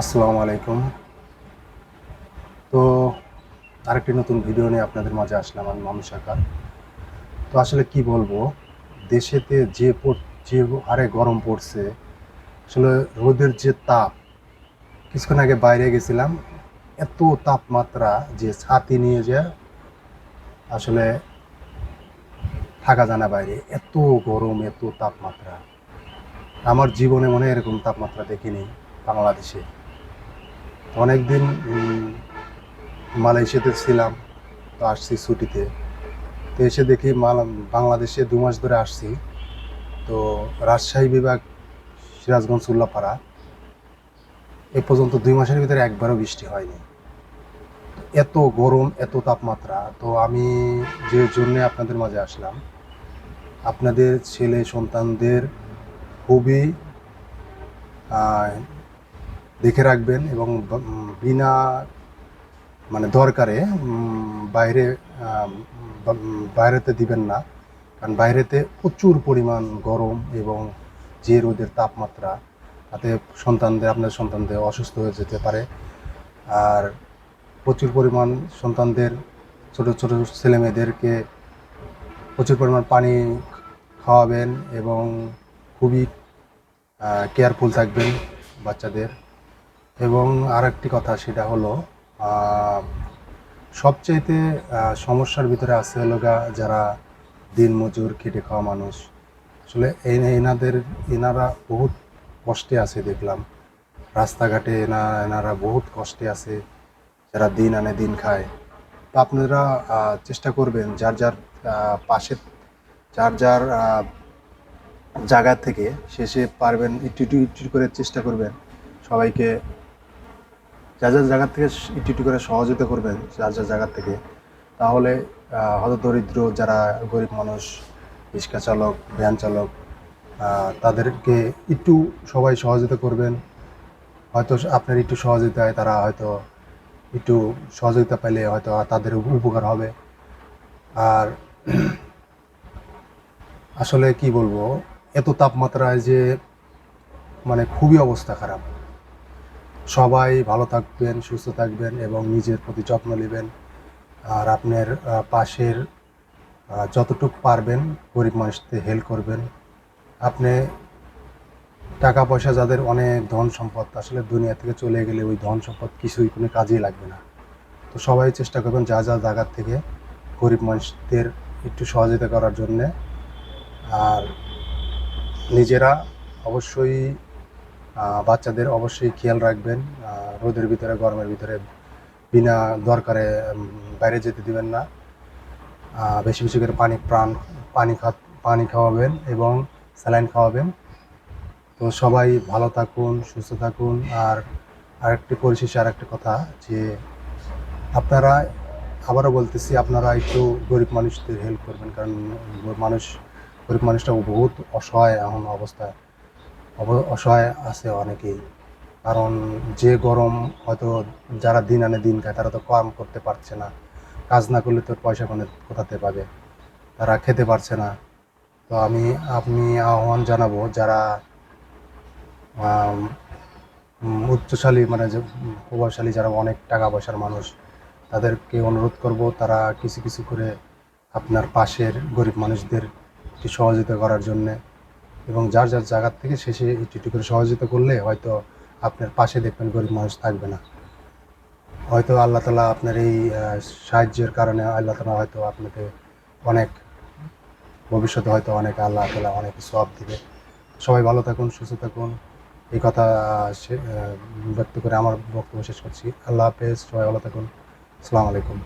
আসসালামু আলাইকুম। তো আরেকটি নতুন ভিডিও নিয়ে আপনাদের মাঝে আসলাম, আমি মানুষ আকার তো আসলে কি বলব, দেশেতে যে যে হারে গরম পড়ছে, আসলে রোদের যে তাপ, কিছুক্ষণ আগে বাইরে গেছিলাম, এত তাপমাত্রা যে ছাতি নিয়ে যে আসলে থাকা যায় না বাইরে, এত গরম, এত তাপমাত্রা। আমার জীবনে মনে এরকম তাপমাত্রা দেখিনি বাংলাদেশে। অনেকদিন উম, মালয়েশিয়াতে ছিলাম তো আসছি ছুটিতে। তো এসে দেখি বাংলাদেশে দু মাস ধরে আসছি। তো রাজশাহী বিভাগ সিরাজগঞ্জ উল্লাপাড়া। এ পর্যন্ত দুই মাসের ভিতরে একবারও বৃষ্টি হয়নি। এত গরম এত তাপমাত্রা তো আমি যে জন্যে আপনাদের মাঝে আসলাম আপনাদের ছেলে সন্তানদের খুবই দেখে রাখবেন এবং বিনা মানে দরকারে বাইরে বাইরেতে দিবেন না। কারণ বাইরেতে প্রচুর পরিমাণ গরম এবং যে রোদের তাপমাত্রা, তাতে সন্তানদের, আপনার সন্তানদের অসুস্থ হয়ে যেতে পারে। আর প্রচুর পরিমাণ সন্তানদের, ছোট ছোট ছেলেমেয়েদেরকে প্রচুর পরিমাণ পানি খাওয়াবেন এবং খুবই কেয়ারফুল থাকবেন বাচ্চাদের। এবং আরেকটি কথা, সেটা হলো সবচাইতে সমস্যার ভিতরে আছে হলো যারা দিন মজুর, খেটে খাওয়া মানুষ। আসলে এনাদের, এনারা বহুত কষ্টে আছে দেখলাম। রাস্তাঘাটে এনা, এনারা বহুত কষ্টে আছে, যারা দিন আনে দিন খায়। তো আপনারা চেষ্টা করবেন যার যার পাশে, যার যার জায়গা থেকে শেষে পারবেন, একটু একটু একটু করে চেষ্টা করবেন সবাইকে যার যার জায়গা থেকে একটু একটু করে সহযোগিতা করবেন যার যার জায়গা থেকে, তাহলে হয়তো দরিদ্র যারা গরিব মানুষ, রিক্সা চালক, ভ্যান চালক তাদেরকে একটু সবাই সহযোগিতা করবেন। হয়তো আপনার একটু সহযোগিতায় তারা হয়তো একটু সহযোগিতা পেলে হয়তো তাদের উপকার হবে। আর আসলে কি বলব, এত তাপমাত্রায় যে মানে খুবই অবস্থা খারাপ। সবাই ভালো থাকবেন, সুস্থ থাকবেন এবং নিজের প্রতি যত্ন নেবেন। আর আপনার পাশের যতটুকু পারবেন গরিব মানুষদের হেল্প করবেন। আপনি টাকা পয়সা যাদের অনেক ধন সম্পদ, আসলে দুনিয়া থেকে চলে গেলে ওই ধন সম্পদ কিছুই কোনো কাজেই লাগবে না। তো সবাই চেষ্টা করবেন যা যা জায়গার থেকে গরিব মানুষদের একটু সহযোগিতা করার জন্যে। আর নিজেরা অবশ্যই বাচ্চাদের অবশ্যই খেয়াল রাখবেন। রোদের ভিতরে, গরমের ভিতরে বিনা দরকারে বাইরে যেতে দিবেন না। বেশি বেশি করে পানি প্রাণ, পানি খা, পানি খাওয়াবেন এবং স্যালাইন খাওয়াবেন। তো সবাই ভালো থাকুন, সুস্থ থাকুন। আর আরেকটি পরিশেষে আরেকটি কথা যে আপনারা, আবারও বলতেছি, আপনারা একটু গরিব মানুষদের হেল্প করবেন। কারণ মানুষ, গরিব মানুষটা বহুত অসহায় এখন অবস্থায়। অব- অসহায় আছে অনেকেই। কারণ যে গরম হয়তো যারা দিন আনে দিন খায়, তারা তো কাম করতে পারছে না। কাজ না করলে তো পয়সা কোনে, কোথাতে পাবে? তারা খেতে পারছে না। তো আমি আপনি আহ্বান জানাব যারা উচ্চশালী মানে যে, প্রভাবশালী যারা অনেক টাকা পয়সার মানুষ, তাদেরকে অনুরোধ করব তারা কিছু কিছু করে আপনার পাশের গরিব মানুষদের সহযোগিতা করার জন্যে। এবং যার যার জায়গার থেকে শেষে একটু একটু করে সহযোগিতা করলে হয়তো আপনার পাশে দেখবেন গরিব মানুষ থাকবে না। হয়তো আল্লাহ তালা আপনার এই সাহায্যের কারণে আল্লাহ তালা হয়তো আপনাকে অনেক, ভবিষ্যতে হয়তো অনেক আল্লাহ তালা অনেক সব দিবে। সবাই ভালো থাকুন, সুস্থ থাকুন। এই কথা ব্যক্ত করে আমার বক্তব্য শেষ করছি। আল্লাহ হাফেজ, সবাই ভালো থাকুন। আসসালামু আলাইকুম।